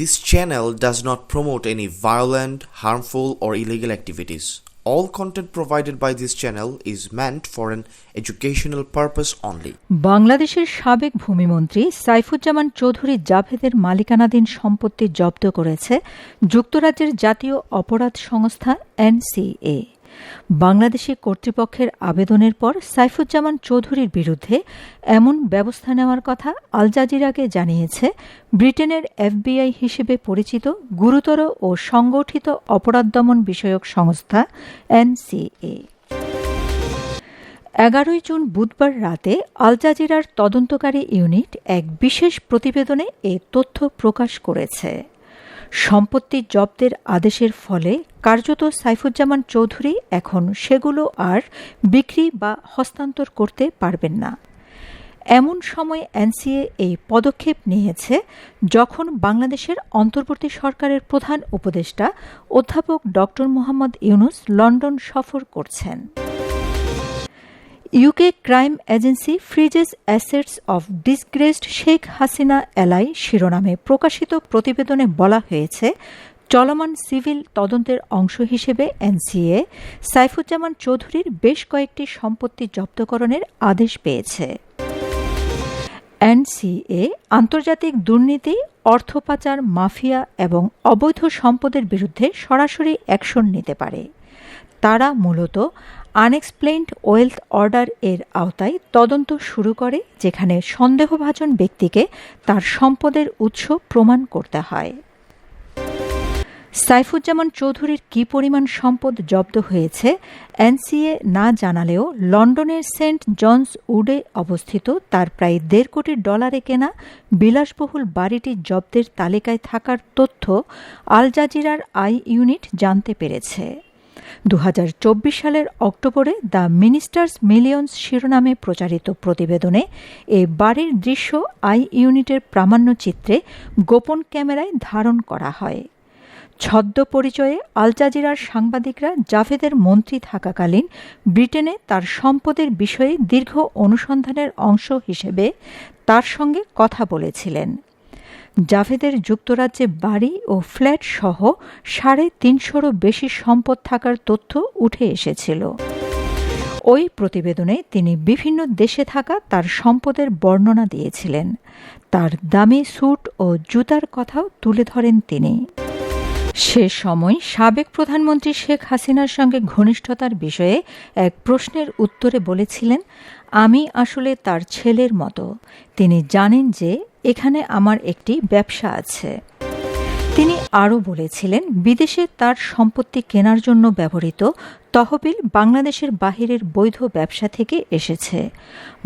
This channel does not promote any violent, harmful, or illegal activities. All content provided by this channel is meant for an educational purpose only. বাংলাদেশের সাবেক ভূমিমন্ত্রী সাইফুজ্জামান চৌধুরী জাভেদের মালিকানাধীন সম্পত্তি জব্দ করেছে যুক্তরাজ্যের জাতীয় অপরাধ সংস্থা এনসিএ বাংলাদেশি কর্তৃপক্ষের আবেদনের পর সাইফুজ্জামান চৌধুরীর বিরুদ্ধে এমন ব্যবস্থা নেওয়ার কথা আল জাজিরাকে জানিয়েছে ব্রিটেনের এফবিআই হিসেবে পরিচিত গুরুতর ও সংগঠিত অপরাধ দমন বিষয়ক সংস্থা এনসিএ। এগারোই জুন বুধবার রাতে আল জাজিরার তদন্তকারী ইউনিট এক বিশেষ প্রতিবেদনে এ তথ্য প্রকাশ করেছে। সম্পত্তি জব্দের আদেশের ফলে কার্যত সাইফুজ্জামান চৌধুরী এখন সেগুলো আর বিক্রি বা হস্তান্তর করতে পারবেন না। এমন সময় এনসিএ এই পদক্ষেপ নিয়েছে যখন বাংলাদেশের অন্তর্বর্তী সরকারের প্রধান উপদেষ্টা অধ্যাপক ড মোহাম্মদ ইউনুস লন্ডন সফর করছেন। UK crime agency freezes assets of disgraced Sheikh Hasina ally শিরোনামে প্রকাশিত প্রতিবেদনে বলা হয়েছে, চলমান সিভিল তদন্তের অংশ হিসেবে এনসিএ সাইফুজ্জামান চৌধুরীর বেশ কয়েকটি সম্পত্তি জব্দকরণের আদেশ পেয়েছে। এনসিএ আন্তর্জাতিক দুর্নীতি, অর্থ পাচার, মাফিয়া এবং অবৈধ সম্পদের বিরুদ্ধে সরাসরি অ্যাকশন নিতে পারে। তারা মূলত আনএক্সপ্লেইনড ওয়েলথ অর্ডার এর আওতায় তদন্ত শুরু করে, যেখানে সন্দেহভাজন ব্যক্তিকে তার সম্পদের উৎস প্রমাণ করতে হয়। সাইফুজ্জামান চৌধুরীর কি পরিমাণ সম্পদ জব্দ হয়েছে, এনসিএ না জানালেও লন্ডনের সেন্ট জনস উডে অবস্থিত, তার প্রায় দেড় কোটি ডলারে কেনা বিলাসবহুল বাড়িটি জব্দের তালিকায় থাকার তথ্য আল জাজিরার আই ইউনিট জানতে পেরেছে। দু হাজার চব্বিশ সালের অক্টোবরে দ্য মিনিস্টার্স মিলিয়নস শিরোনামে প্রচারিত প্রতিবেদনে এ বাড়ির দৃশ্য আই ইউনিটের প্রামাণ্য চিত্রে গোপন ক্যামেরায় ধারণ করা হয়। ছদ্ম পরিচয়ে আল জাজিরার সাংবাদিকরা জাভেদের মন্ত্রী থাকাকালীন ব্রিটেনে তার সম্পদের বিষয়ে দীর্ঘ অনুসন্ধানের অংশ হিসেবে তার সঙ্গে কথা বলেছিলেন। জাভেদের যুক্তরাজ্যে বাড়ি ও ফ্ল্যাট সহ সাড়ে তিনশোরও বেশি সম্পদ থাকার তথ্য উঠে এসেছিল। ওই প্রতিবেদনে তিনি বিভিন্ন দেশে থাকা তার সম্পদের বর্ণনা দিয়েছিলেন। তার দামি স্যুট ও জুতার কথাও তুলে ধরেন তিনি। সে সময় সাবেক প্রধানমন্ত্রী শেখ হাসিনার সঙ্গে ঘনিষ্ঠতার বিষয়ে এক প্রশ্নের উত্তরে বলেছিলেন, আমি আসলে তার ছেলের মতো। তিনি জানেন যে এখানে আমার একটি ব্যবসা আছে। তিনি আরও বলেছিলেন, বিদেশে তার সম্পত্তি কেনার জন্য ব্যবহৃত তহবিল বাংলাদেশের বাহিরের বৈধ ব্যবসা থেকে এসেছে।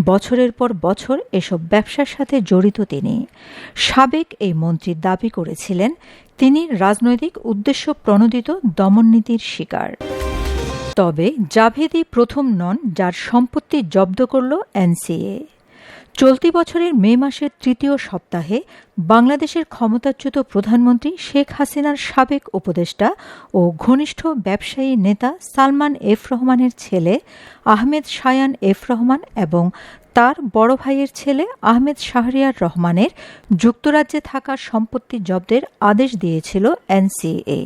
বছরের পর বছর এসব ব্যবসার সাথে জড়িত তিনি। সাবেক এই মন্ত্রী দাবি করেছিলেন, তিনি রাজনৈতিক উদ্দেশ্য প্রণোদিত দমননীতির শিকার। তবে জাভেদি প্রথম নন যার সম্পত্তি জব্দ করল এনসিএ। চলতি বছরের মে মাসের তৃতীয় সপ্তাহে বাংলাদেশের ক্ষমতাচ্যুত প্রধানমন্ত্রী শেখ হাসিনার সাবেক উপদেষ্টা ও ঘনিষ্ঠ ব্যবসায়ী নেতা সালমান এফ রহমানের ছেলে আহমেদ শায়ান এফ রহমান এবং তার বড় ভাইয়ের ছেলে আহমেদ শাহরিয়ার রহমানের যুক্তরাজ্যে থাকা সম্পত্তি জব্দের আদেশ দিয়েছিল এনসিএ।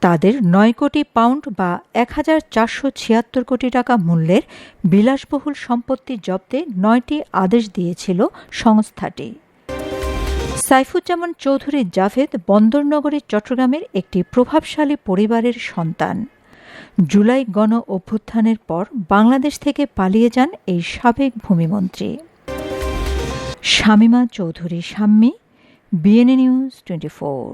তাদের নয় কোটি পাউন্ড বা এক হাজার চারশো ছিয়াত্তর কোটি টাকা মূল্যের বিলাসবহুল সম্পত্তি জব্দে নয়টি আদেশ দিয়েছিল সংস্থাটি। সাইফুজ্জামান চৌধুরী জাভেদ বন্দরনগরী, চট্টগ্রামের একটি প্রভাবশালী পরিবারের সন্তান। জুলাই গণ অভ্যুত্থানের পর বাংলাদেশ থেকে পালিয়ে যান এই সাবেক ভূমিমন্ত্রী। Shamima Chowdhury, Shammi. BNA news twenty four